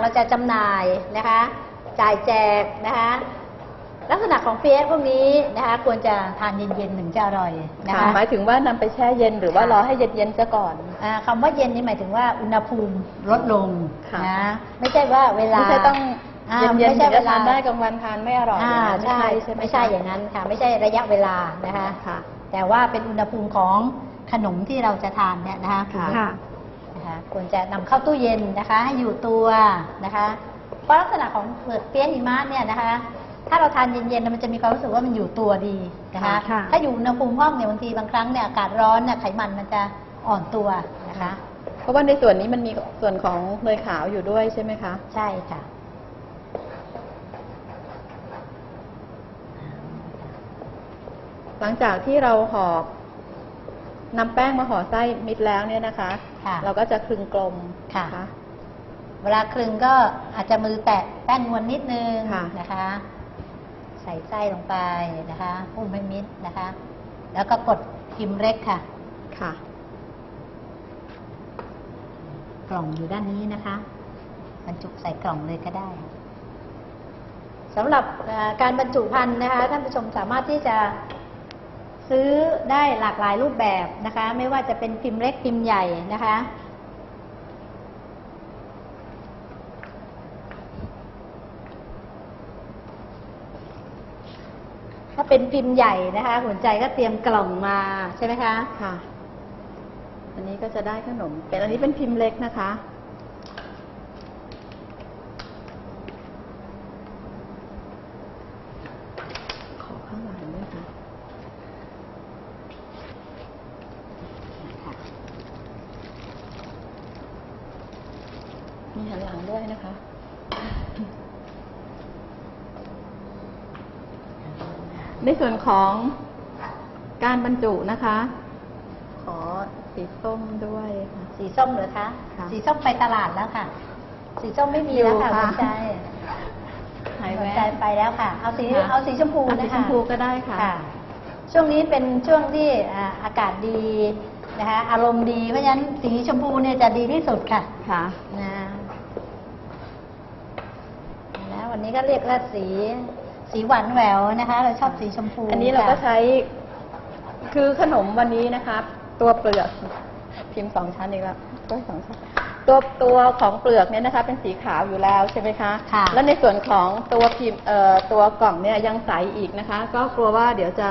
เราจะจำหน่ายนะคะ จ่ายแจกนะคะ ลักษณะของเปี๊ยะพวกนี้นะคะ ควรจะทานเย็นๆถึงจะอร่อยนะค่ะคะหมายถึงว่านำไปแช่เย็นหรือว่าค่ะรอให้เย็นๆซะก่อนอ่าคำว่าเย็นนี่หมายถึงว่าอุณหภูมิลดลงค่ะนะไม่ใช่ว่าเวลา ไม่ใช่ต้องอ่าเย็นไม่ๆใช่ถึงจะทานเวลาได้กลางวันทานไม่อร่อยอ่าอย่างนั้นใช่ใช่ไหมไม่ใช่คะอย่างนั้นค่ะ ไม่ใช่ระยะเวลานะคะค่ะแต่ว่าเป็นอุณหภูมิของขนมที่เราจะทานเนี่ยนะคะค่ะ นะคะควรจะนำเข้าตู้เย็นนะคะให้อยู่ตัวนะคะ เพราะลักษณะของเปลือกเปี๊ยะหิมะเนี่ยนะคะ ถ้าเราทานเย็นๆมันจะมีความรู้สึกว่ามันอยู่ตัวดีนะคะค่ะถ้าอยู่อุณหภูมิห้องเนี่ยบางทีบางครั้งเนี่ยอากาศร้อนเนี่ยไขมันมันจะอ่อนตัวนะคะ เพราะว่าในส่วนนี้มันมีส่วนของเนยขาวอยู่ด้วยใช่ไหมคะ ใช่ค่ะหลังจากที่เราห่อนำแป้งมาห่อไส้มิดแล้วเนี่ยนะคะ ค่ะ เราก็จะคลึงกลมค่ะ น เวลาคลึงก็อาจจะมือแตะแป้งนวลนิดนึงค่ะนะคะ ใส่ไส้ลงไปนะคะพุ่มให้มิดนะคะ แล้วก็กดพิมพ์เล็กค่ะ ค่ะ กล่องอยู่ด้านนี้นะคะบรรจุใส่กล่องเลยก็ได้ สำหรับเอ่อการบรรจุภัณฑ์นะคะ ท่านผู้ชมสามารถที่จะ ซื้อได้หลากหลายรูปแบบนะคะ ไม่ว่าจะเป็นพิมพ์เล็กพิมพ์ใหญ่นะคะ ถ้าเป็นพิมพ์ใหญ่นะคะหัวใจก็เตรียมกล่องมาใช่ไหมคะ ค่ะ อันนี้ก็จะได้ขนม เป็นอันนี้เป็นพิมพ์เล็กนะคะ ขอข้างหลังด้วยค่ะ มีหันหลังด้วยนะคะ ใน ส่วนของการบรรจุนะคะ ขอสีส้มด้วยค่ะ สีส้มเหรือคะ ค่ะสีส้มไปตลาดแล้วค่ะ สีส้มไม่มีแล้วค่ะอยู่ค่ะหัวใจหายหัวแวใจบ ไปแล้วค่ะ เอาสีค่ะเอาสีชมพูเอานะสีคะชมพูก็ได้ค่ะค่ะ ช่วงนี้เป็นช่วงที่อ่าอากาศดีนะคะ อารมณ์ดีเพราะฉะนั้นสีชมพูเนี่ยจะดีที่สุดค่ะ ค่ะ นะนะวันนี้ก็เรียกว่าสี สีหวานแหววนะคะ เราชอบสีชมพูอันนี้เราก็ค่ะ ใช้ คือขนมวันนี้นะคะ ตัวเปลือก พิมพ์สองชั้นอีกแล้วก็สองชั้นตัวตัวของเปลือกเนี่ยนะคะ เป็นสีขาวอยู่แล้วใช่ไหมคะ ค่ะ แล้วในส่วนของตัวพิมพ์เอ่อตัวกล่องเนี่ยยังใสอีกนะคะ ก็กลัวว่าเดี๋ยวจะ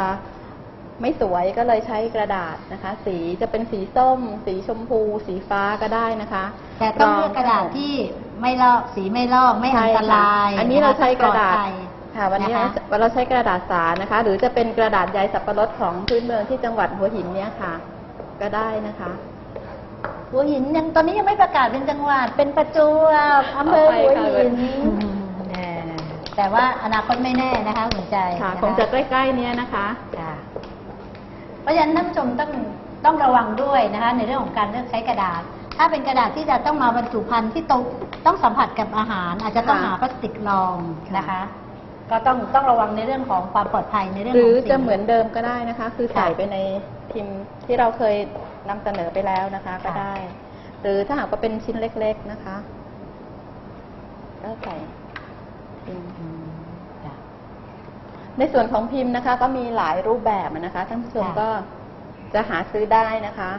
ไม่สวยก็เลยใช้กระดาษนะคะ สีจะเป็นสีส้ม สีชมพู สีฟ้าก็ได้นะคะแต่ต้องเลือกกระดาษที่ไม่ลอกสีไม่ลอกไม่อันตรายใช่ค่ะอันนี้เราใช้กระดาษ ปลอภัย ค่ะวันนี้นะเราคะเราใช้กระดาษสารนะคะ หรือจะเป็นกระดาษใยสับปะรดของพื้นเมืองที่จังหวัดหัวหินเนี่ยค่ะ ก็ได้นะคะ หัวหินยังตอนนี้ยังไม่ประกาศเป็นจังหวัด เป็นประจวบอำเภอต่อไปหัวค่ะหินเออแต่ว่าอนาคตไม่แน่นะคะหัวใจค่ะ นคงจะใกล้ๆเนี้ยนะคะ ค่ะเพราะฉะนั้นท่านผู้ชมต้องต้องระวังด้วยนะคะ ในเรื่องของการเลือกใช้กระดาษ ถ้าเป็นกระดาษที่จะต้องมาบรรจุภัณฑ์ที่ตรงต้องสัมผัสกับอาหาร อาจจะต้องค่ะ หาพลาสติกรองนะคะ ก็ต้องต้องระวังในเรื่องของความปลอดภัยในเรื่องหขรือองสีจะเหมือนเดิมก็ได้นะคะ คือค่ะใส่ไปในพิมพ์ที่เราเคยนำเสนอไปแล้วนะคะ ก็ค่ะได้ หรือถ้าหากว่าเป็นชิ้นเล็ก ๆนะคะก็ใส่พิมพ์ อืมค่ะในส่วนของพิมพ์นะคะ ก็มีหลายรูปแบบนะคะท่านผู้ชมค่ะ ก็จะหาซื้อได้นะคะ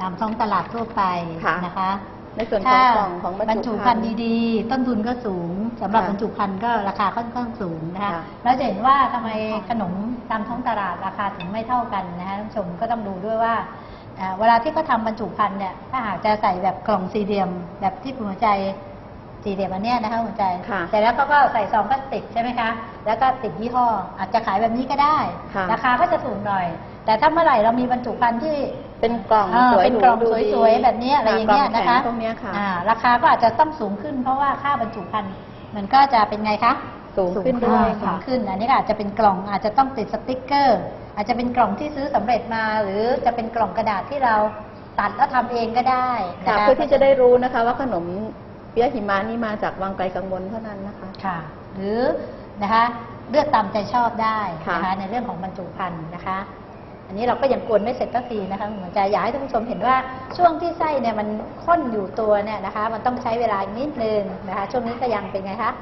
ตามท้องตลาดทั่วไปค่ะ นะคะ ในส่วนของกล่องของบรรจุภัณฑ์ดีๆ ต้นทุนก็สูงสำหรับค่ะบรรจุภัณฑ์ก็ราคาค่อนข้างสูงนะคะค่ะเราจะเห็นว่าทำไมขนมตามท้องตลาดราคาถึงไม่เท่ากันนะคะท่านผู้ชมก็ต้องดูด้วยว่าเอ่อเวลาที่เขาทำบรรจุภัณฑ์เนี่ยถ้าหากจะใส่แบบกล่องสี่เหลี่ยม แบบที่คุณหัวใจสี่เหลี่ยมอันเนี้ยนะคะหัวใจค่ะแต่แล้วก็ก็ใส่ซองพลาสติกใช่ไหมคะแล้วก็ติดยี่ห้ออาจจะขายแบบนี้ก็ได้ค่ะราคาก็จะถูกหน่อย แต่ถ้าเมื่อไหร่เรามีบรรจุภัณฑ์ที่ เป็นกล่องเออสวยเป็นหรูกล่องดูดีสวยๆแบบเนี้ยอะไรอย่างเงี้ยกล่นะแข็คะพวกเนี้ยค่ะ อ่าราคาก็อาจจะต้องสูงขึ้น เพราะว่าค่าบรรจุภัณฑ์มันก็จะเป็นไงคะสูงขึ้นด้วยสูค่ะงขึ้นอันนี้ก็อาจจะเป็นกล่องอาจจะต้องติดสติ๊กเกอร์ อาจจะเป็นกล่องที่ซื้อสำเร็จมา หรือจะเป็นกล่องกระดาษที่เราตัดแล้วทำเองก็ได้นะค่ะคะเพื่อที่จะได้รู้นะคะ ว่าขนมเปี๊ยะหิมะนี่มาจากวังไกลกังวลเท่านั้นนะคะ ค่ะหรือนะคะเลือกตามใจชอบได้ค่ะนะคะในเรื่องของบรรจุภัณฑ์นะคะ อันนี้เราก็ยังกวนไม่เสร็จสักทีนะคะเหมือนจะอยากให้ท่านผู้ชมเห็นว่าช่วงที่ไส้เนี่ยมันข้นอยู่ตัวเนี่ยนะคะ มันต้องใช้เวลาอีกนิดนึงนะคะ ช่วงนี้ก็ยังเป็นไงคะ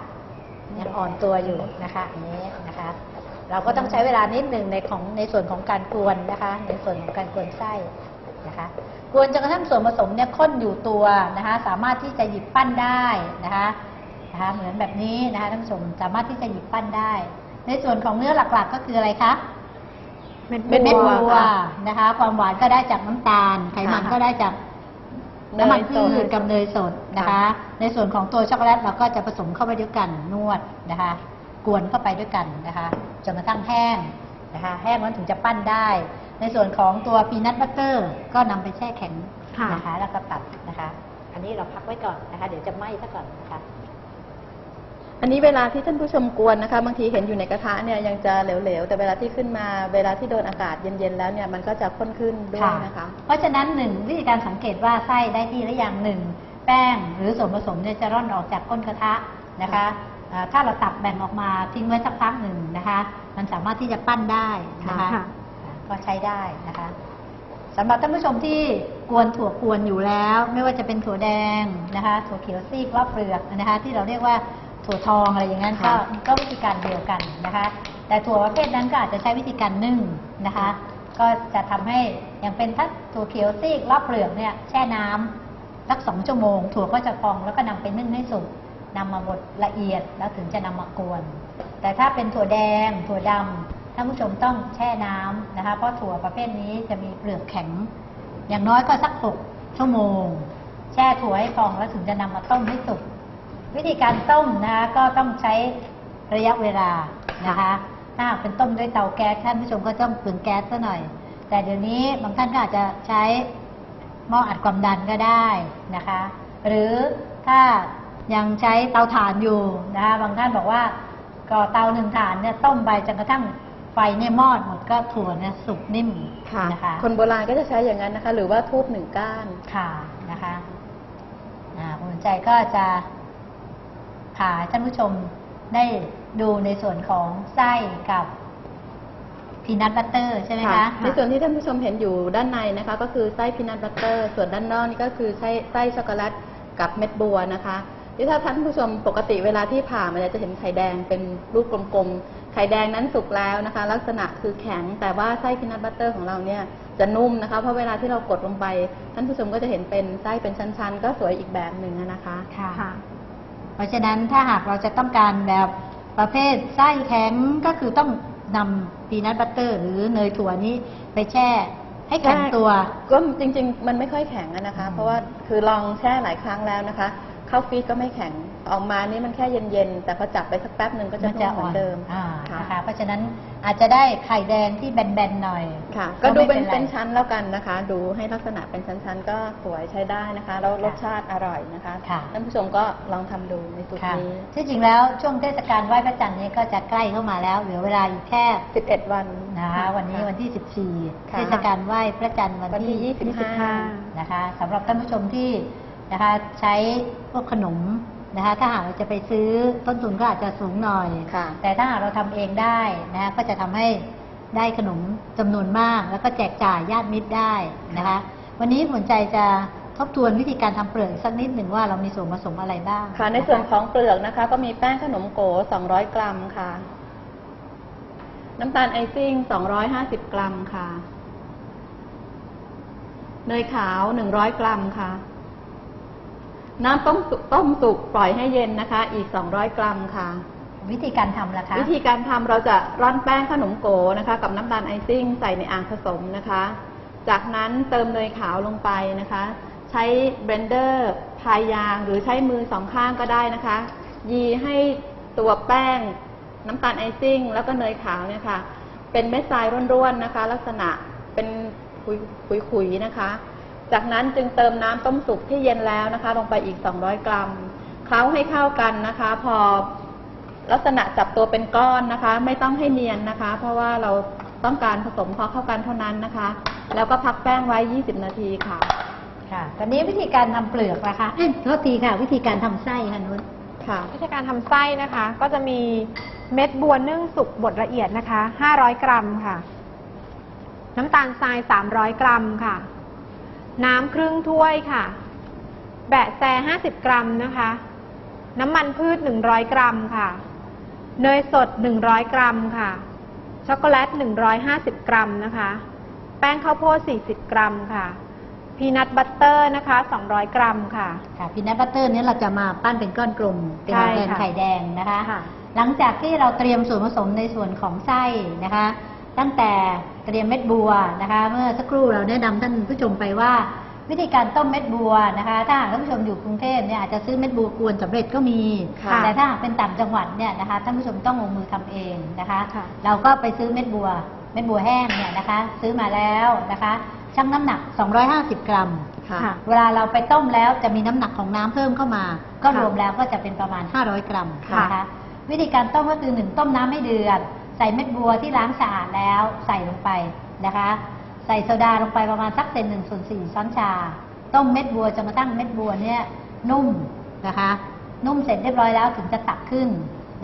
ยังอ่อนตัวอยู่นะคะอันนี้นะคะ เราก็ต้องใช้เวลานิดหนึ่งในของในส่วนของการกวนนะคะ ในส่วนของการกวนไส้นะคะกวนจนกระทั่งส่วนผสมเนี่ยข้นอยู่ตัวนะคะ สามารถที่จะหยิบปั้นได้นะคะนะคะ เหมือนแบบนี้นะคะท่านผู้ชมสามารถที่จะหยิบปั้นได้ ในส่วนของเนื้อหลักๆ ก็คืออะไรคะ เม็ดเม็ดบับัววค่ะนะคะ ความหวานก็ได้จากน้ำตาล ไขมันค่ะก็ได้จากเนยน้ำมันสพืดชกับเนยสดนะคะค่ะในส่วนของตัวช็อกโกแลตเราก็จะผสมเข้าไปด้วยกันนวดนะคะ กวนเข้าไปด้วยกันนะคะจนกระทั่งแห้งนะคะ แห้งแล้วถึงจะปั้นได้ ในส่วนของตัวพีนัทบัตเตอร์ก็นำไปแช่แข็งค่ะนะคะ แล้วก็ตัดนะคะ อันนี้เราพักไว้ก่อนนะคะ เดี๋ยวจะไหม้ซะก่อนนะคะ อันนี้เวลาที่ท่านผู้ชมกวนนะคะ บางทีเห็นอยู่ในกระทะเนี่ยยังจะเหลวๆ แต่เวลาที่ขึ้นมาเวลาที่โดนอากาศเย็นๆแล้วเนี่ยมันก็จะข้นขึ้นด้วยนะคะ เพราะฉะนั้นหนึ่งวิธีการสังเกตว่าไส้ได้ที่หรือยังหนึ่งแป้งหรือส่วนผสมเนี่ยจะร่อนออกจากก้นกระทะนะคะอ่าถ้าเราตักแบ่งออกมาทิ้งไว้สักพักหนึ่งนะคะ มันสามารถที่จะปั้นได้นะคะค่ะอ่าก็ใช้ได้นะคะสำหรับท่านผู้ชมที่กวนถั่วกวนอยู่แล้ว ไม่ว่าจะเป็นถั่วแดงนะคะ ถั่วเขียวซีกรอบเปลือกนะคะ ที่เราเรียกว่า ถั่วทองอะไรอย่างนั้นก็ค่ะ ก็วิธีการเดียวกันนะคะ แต่ถั่วประเภทนั้นก็อาจจะใช้วิธีการนึ่งนะคะ ก็จะทำให้อย่างเป็นถ้าถั่วเขียวซีกรอบเปลือกเนี่ยแช่น้ำสักสองชั่วโมง ถั่วก็จะพองแล้วก็นำไปนึ่งให้สุกนำมาบดละเอียดแล้วถึงจะนำมากวน แต่ถ้าเป็นถั่วแดง ถั่วดำท่านผู้ชมต้องแช่น้ำนะคะ เพราะถั่วประเภทนี้จะมีเปลือกแข็ง อย่างน้อยก็สักหกชั่วโมง แช่ถั่วให้พองแล้วถึงจะนำมาต้มให้สุก วิธีการต้มนะคะก็ต้องใช้ระยะเวลานะคะ ถ้าหากเป็นต้มด้วยเตาแก๊สท่านผู้ชมก็ต้องเปลืองแก๊สซะหน่อย แต่เดี๋ยวนี้บางท่านก็อาจจะใช้หม้ออัดความดันก็ได้นะคะ หรือถ้ายังใช้เตาถ่านอยู่นะคะบางท่านบอกว่าก่อเตาหนึ่งถ่านเนี่ยต้มไปจนกระทั่งไฟเนี่ยมอดหมดก็ถั่วเนี่ยสุกนิ่มค่ะนะคะคนโบราณก็จะใช้อย่างนั้นนะคะ หรือว่าทูบหนึ่งก้านค่ะนะคะอ่าคุณใจก็จะพาท่านผู้ชมได้ดูในส่วนของไส้กับพีนัทบัตเตอร์ใช่ไหมคะในส่วนที่ท่านผู้ชมเห็นอยู่ด้านในนะคะ ก็คือไส้พีนัทบัตเตอร์ส่วนด้านนอกนี่ก็คือไส้ไส้ช็อกโกแลตกับเม็ดบัวนะคะที่ถ้าท่านผู้ชมปกติเวลาที่ผ่ามันจะเห็นไข่แดงเป็นรูปกลมๆ ไข่แดงนั้นสุกแล้วนะคะ ลักษณะคือแข็งแต่ว่าไส้พีนัทบัตเตอร์ของเราเนี่ยจะนุ่มนะคะเพราะเวลาที่เรากดลงไป ท่านผู้ชมก็จะเห็นเป็นไส้เป็นชั้นๆ ก็สวยอีกแบบหนึ่งนะคะค่ะค่ะ เพราะฉะนั้นถ้าหากเราจะต้องการแบบประเภทไส้แข็งก็คือต้องนำพีนัทบัตเตอร์ หรือเนยถั่วนี้ไปแช่ ให้แข็งตัว ก็จริง ๆ มันไม่ค่อยแข็งอะนะคะ เพราะว่าคือลองแช่หลายครั้งแล้วนะคะ เข้าฟรีซก็ไม่แข็งออกมานี่มันแค่เย็นๆแต่พอจับไปสักแป๊บหนึ่งก็จะมันนุ่จะมเหมือ่ออนนเดิมอ่าค่ะนะคะเพราะฉะนั้นอาจจะได้ไข่แดงที่แบนๆหน่อยค่ะ ก็ก็ดูเป็นไม่เป็นไรเป็นชั้นแล้วกันนะคะ ดูให้ลักษณะเป็นชั้นๆ ก็สวยใช้ได้นะคะแล้วรสชาติอร่อยนะคะค่ะท่านผู้ชมก็ลองทำดูในสูตรค่ะนี้ที่จริงแล้วช่วงเทศกาลไหว้พระจันทร์นี้ก็จะใกล้เข้ามาแล้วเหลือเวลาอีกแค่ 11 วันนะคะวันนี้วันที่ 14ค่ะเทศกาลไหว้พระจันทร์วันวันที่ที่ 25 นะคะสำหรับท่านผู้ชมที่ นะคะใช้พวกขนมนะคะถ้าหากเราจะไปซื้อต้นทุนก็อาจจะสูงหน่อย ค่ะ แต่ถ้าหากเราทำเองได้นะคะก็จะทำให้ได้ขนมจำนวนมาก แล้วก็แจกจ่ายญาติมิตรได้นะคะ วันนี้ผลใจจะทบทวนวิธีการทำเปลือกสักนิดหนึ่งว่าเรามีส่วนผสมอะไรบ้างค่ะ ในส่วนของเปลือกนะคะ ก็มีแป้งขนมโก 200 กรัมค่ะ น้ำตาลไอซิ่ง 250 กรัมค่ะ เนยขาว 100 กรัมค่ะ น้ำต้มสุกต้มสุกปล่อยให้เย็นนะคะ อีก 200 กรัมค่ะ วิธีการทำล่ะคะ วิธีการทำเราจะร่อนแป้งขนมโกนะคะ กับน้ำตาลไอซิ่งใส่ในอ่างผสมนะคะ จากนั้นเติมเนยขาวลงไปนะคะ ใช้เบลนเดอร์พายยางหรือใช้มือสองข้างก็ได้นะคะ ยีให้ตัวแป้งน้ำตาลไอซิ่ง แล้วก็เนยขาวเนี่ยค่ะ เป็นเม็ดทรายร่วนๆนะคะ ลักษณะเป็นขุยๆนะคะ จากนั้นจึงเติมน้ำต้มสุกที่เย็นแล้วนะคะ ลงไปอีก 200 กรัมเคล้าให้เข้ากันนะคะ พอลักษณะจับตัวเป็นก้อนนะคะ ไม่ต้องให้เนียนนะคะ เพราะว่าเราต้องการผสมพอเข้ากันเท่านั้นนะคะ แล้วก็พักแป้งไว้ 20 นาทีค่ะ ค่ะ ตอนนี้วิธีการทำเปลือกล่ะคะเอ้ยโทษทีค่ะ วิธีการทำไส้ค่ะนุชค่ะ วิธีการทำไส้นะคะ ก็จะมีเม็ดบัวนึ่งสุกบดละเอียดนะคะ 500 กรัมค่ะนน้ำตาลทราย 300 กรัมค่ะ น้ำครึ่งถ้วยค่ะ แบะแซ 50 กรัมนะคะ น้ำมันพืช 100 กรัมค่ะ เนยสด 100 กรัมค่ะ ช็อกโกแลต 150 กรัมนะคะ แป้งข้าวโพด 40 กรัมค่ะ พีนัทบัตเตอร์นะคะ 200 กรัมค่ะ ค่ะพีนัทบัตเตอร์นี้เราจะมาปั้นเป็นก้อนกลมเป็นใช่แทนค่ะไข่แดงนะคะค่ะหลังจากที่เราเตรียมส่วนผสมในส่วนของไส้นะคะ ตั้งแต่เตรียมเม็ดบัวนะคะ เมื่อสักครู่เราแนะนำท่านผู้ชมไปว่า วิธีการต้มเม็ดบัวนะคะ ถ้าหากท่านผู้ชมอยู่กรุงเทพเนี่ยอาจจะซื้อเม็ดบัวกวนสำเร็จก็มีค่ะแต่ถ้าหากเป็นต่างจังหวัดเนี่ยนะคะท่านผู้ชมต้องลงมือทำเองนะคะค่ะเราก็ไปซื้อเม็ดบัว เม็ดบัวแห้งเนี่ยนะคะ ซื้อมาแล้วนะคะชั่งน้ำหนัก 250 กรัมค่ะค่ะเวลาเราไปต้มแล้วจะมีน้ำหนักของน้ำเพิ่มเข้ามา ก็ค่ะรวมแล้วก็จะเป็นประมาณ 500 กรัมค่ะนะคะ วิธีการต้มก็คือหนึ่งต้มน้ำให้เดือด ใส่เม็ดบัวที่ล้างสะอาดแล้วใส่ลงไปนะคะ ใส่โซดาลงไปประมาณสักเศษหนึ่งส่วนสี่ช้อนชา ต้มเม็ดบัวจนกระทั่งเม็ดบัวเนี่ยนุ่มนะคะ นุ่มเสร็จเรียบร้อยแล้วถึงจะตักขึ้น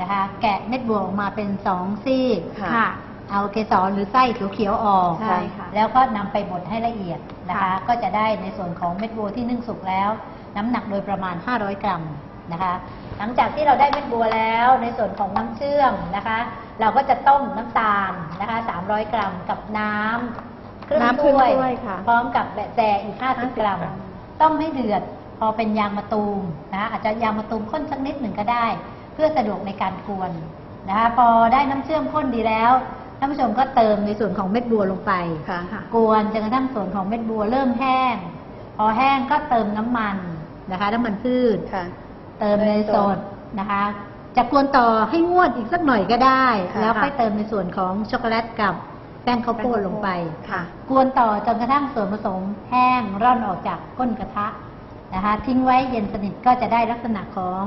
นะคะ แกะเม็ดบัวออกมาเป็นสองซีกค่ะค่ะเอาเกสรหรือไส้เขียวๆออกใช่ค่ะแล้วก็นำไปบดให้ละเอียดนะคะค่ะก็จะได้ในส่วนของเม็ดบัวที่นึ่งสุกแล้ว น้ำหนักโดยประมาณ 500 กรัม นะคะ หลังจากที่เราได้เม็ดบัวแล้วในส่วนของน้ำเชื่อมนะคะ เราก็จะต้มน้ำตาลนะคะ 300 กรัมกับน้ำครึ่งน้ำครึ่งถ้วยถ้วยค่ะพร้อมกับแบะแซอีก 50กรัมกรัม ต้มให้เดือดพอเป็นยางมะตูมนะคะอาจจะยางมะตูมข้นสักนิดหนึ่งก็ได้ เพื่อสะดวกในการกวนนะคะพอได้น้ำเชื่อมข้นดีแล้วท่านผู้ชมก็เติมในส่วนของเม็ดบัวลงไปค่ะกวนจนกระทั่งส่วนของเม็ดบัวเริ่มแห้ง พอแห้งก็เติมน้ำมันนะคะ น้ำมันพืชค่ะ เติมเนยสดนะคะ จะกวนต่อให้งวดอีกสักหน่อยก็ได้ ค่ะแล้วค่อยเติมในส่วนของช็อกโกแลตกับแป้งข้าวโพดลงไปค่ะกวนต่อจนกระทั่งส่วนผสมแห้งร่อนออกจากก้นกระทะนะคะ ทิ้งไว้เย็นสนิทก็จะได้ลักษณะของ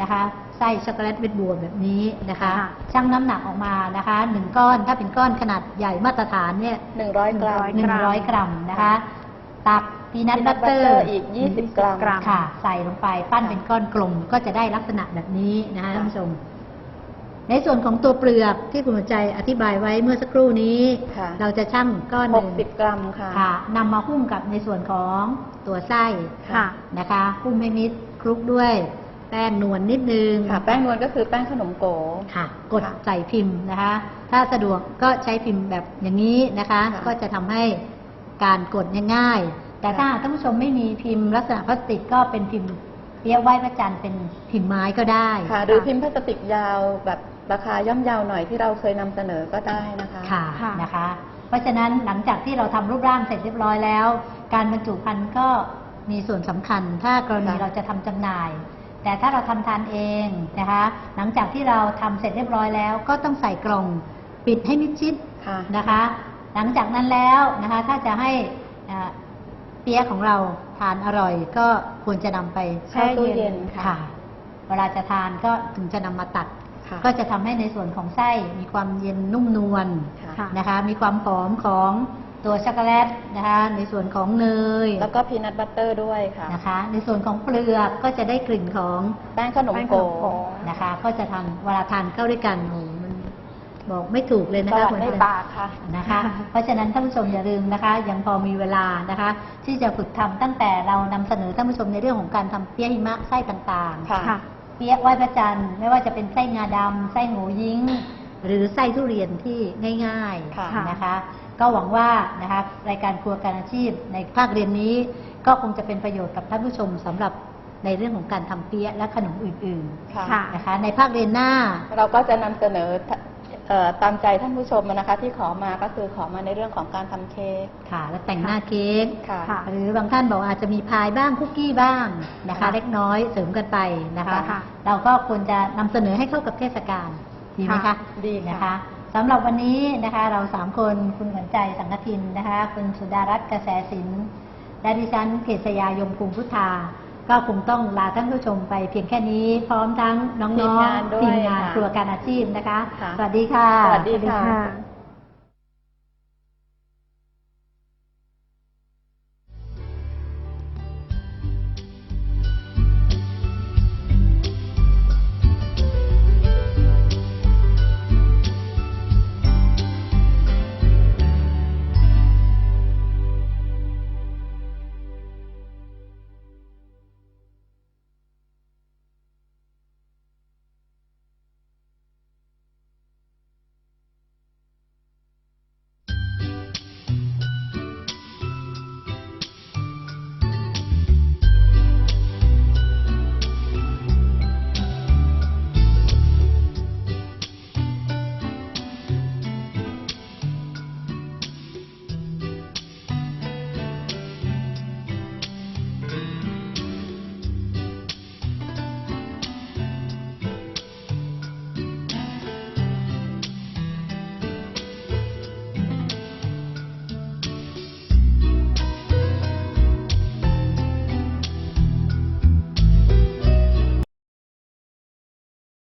นะคะไส้ช็อกโกแลตเม็ดบัวแบบนี้นะคะ ค่ะ ชั่งน้ำหนักออกมานะคะหนึ่งก้อนถ้าเป็นก้อนขนาดใหญ่มาตรฐานเนี่ยหนึ่งร้อยกรัมหนึ่งร้อยกรัมนะคะ ตัก พีนัทบัตเตอ peanut ร์ butter อีก 20กรัมกรัมค่ะ ใส่ลงไปปั้นค่ะเป็นก้อนกลมก็จะได้ลักษณะแบบนี้นะคะค่ะท่านผู้ชม ในส่วนของตัวเปลือกที่คุณหัวใจอธิบายไว้เมื่อสักครู่นี้ค่ะเราจะชั่งก้อนหหนึ่กงสิบกรัมค่ะค่ะนำมาหุ้มกับในส่วนของตัวไส้ค่ะนะคะหุ้มให้มิดคลุกด้วยแป้งนวลนิดนึงค่ะ แป้งนวลก็คือแป้งขนมโกค่ะ กดค่ะใส่พิมพ์นะคะ ถ้าสะดวกก็ใช้พิมพ์แบบอย่างนี้นะคะค่ะก็จะทำให้การกดเนี่ยง่าย แต่ถ้าหากท่านผู้ชมไม่มีพิมพ์ลักษณะพลาสติกก็เป็นพิมพ์เปียกไหว้พระจันทร์เป็นพิมพ์ไม้ก็ได้ค่ะ หรือพิมพ์พลาสติกยาวแบบราคาย่อมเยาวหน่อยที่เราเคยนำเสนอก็ได้นะคะ ค่ะค่ะ นะคะ เพราะฉะนั้นหลังจากที่เราทำรูปร่างเสร็จเรียบร้อยแล้ว การบรรจุภัณฑ์ก็มีส่วนสำคัญ ถ้ากรณีค่ะ เราจะทำจำหน่าย แต่ถ้าเราทำทานเองนะคะ หลังจากที่เราทำเสร็จเรียบร้อยแล้ว ก็ต้องใส่กล่องปิดให้มิดชิด ค่ะ นะคะหลังจากนั้นแล้วนะคะถ้าจะให้อ่า เปี๊ยะของเราทานอร่อยก็ควรจะนำไปแช่ตู้เย็นค่ะค่ะ เวลาจะทานก็ถึงจะนำมาตัด ค่ะ ก็จะทำให้ในส่วนของไส้มีความเย็นนุ่มนวลค่ะ นะคะ มีความหอมของตัวช็อกโกแลตนะคะ ในส่วนของเนยแล้วก็พีนัทบัตเตอร์ด้วยค่ะ นะคะ ในส่วนของเปลือกก็จะได้กลิ่นของแป้งขนมแป้งขโกนมโก นะคะ ก็จะทานเวลาทานเข้าด้วยกันโอ้โหมัน บอกไม่ถูกเลยสนะคะวัสคุณดีผู้ชมปากค่ะนะคะ เพราะฉะนั้นท่านผู้ชมอย่าลืมนะคะ ยังพอมีเวลานะคะ ที่จะฝึกทำตั้งแต่เรานำเสนอท่านผู้ชมในเรื่องของการทำเปี๊ยะหิมะไส้ต่างๆค่ะค่ะเปี๊ยะไหว้พระจันทร์ไม่ว่าจะเป็นไส้งาดำไส้หมูยิ้ง หรือไส้ทุเรียนที่ง่ายค่ะๆนะคะ ก็หวังว่านะคะรายการครัวการอาชีพในภาคเรียนนี้ ก็คงจะเป็นประโยชน์กับท่านผู้ชมสำหรับในเรื่องของการทำเปี๊ยะและขนมอื่นค่ะค่ะๆนะคะ ในภาคเรียนหน้า เราก็จะนำเสนอเอ่อ ตามใจท่านผู้ชมนะคะ ที่ขอมาก็คือขอมาในเรื่องของการทำเค้กค่ะ และแต่งหน้าเค้กค่ะค่ะ หรือบางท่านบอกอาจจะมีพายบ้างคุกกี้บ้างนะคะค่ะเล็กน้อยเสริมกันไปนะคะค่ะเราก็ควรจะนำเสนอให้เข้ากับเทศกาลดีไหมคะค่ะดีค่ะนะคะสำหรับวันนี้นะคะเราสามคนคุณขวัญใจสังกทินนะคะ คุณสุดารัตน์กระแสสินและดิฉันเกษยายมคุงพุทธา ก็คงต้องลาท่านผู้ชมไปเพียงแค่นี้ พร้อมทั้งน้ทีมองงานๆด้วยทีมงานค่ะครัวการอาชีพนะคะค่ะสวัสดีค่ะ สวัสดีสวัสดีค่ะค่ะ